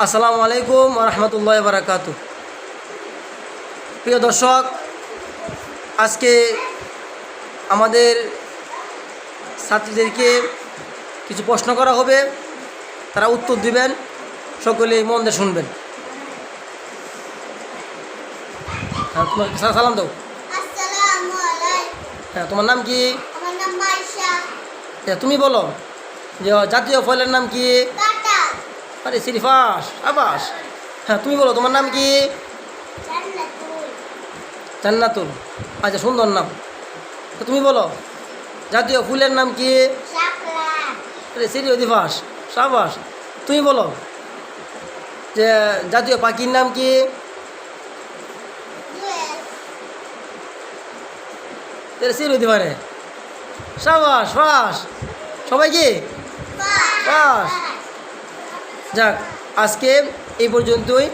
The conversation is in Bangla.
আসসালামু আলাইকুম রহমতুল্লাহ বারাকাতু প্রিয় দর্শক আজকে আমাদের ছাত্রীদেরকে কিছু প্রশ্ন করা হবে। তারা উত্তর দিবেন সকলেই মন দিয়ে শুনবেন। হ্যাঁ তোমার সালাম দাও। হ্যাঁ তোমার নাম কি? হ্যাঁ, তুমি বলো যে জাতীয় ফলের নাম কি? আরে সিরিফাস আবাস। হ্যাঁ তুমি বলো তোমার নাম কি? জান্নাতুল। আচ্ছা সুন্দর নাম। তো তুমি বলো জাতীয় ফুলের নাম কি? আরে সিরি অধিবাস সাবাস তুমি বলো যে জাতীয় পাখির নাম কি? সিরি অধিবারে সাবাস ফাস। সবাই কি? বাস। যাক আজকে এই পর্যন্তই।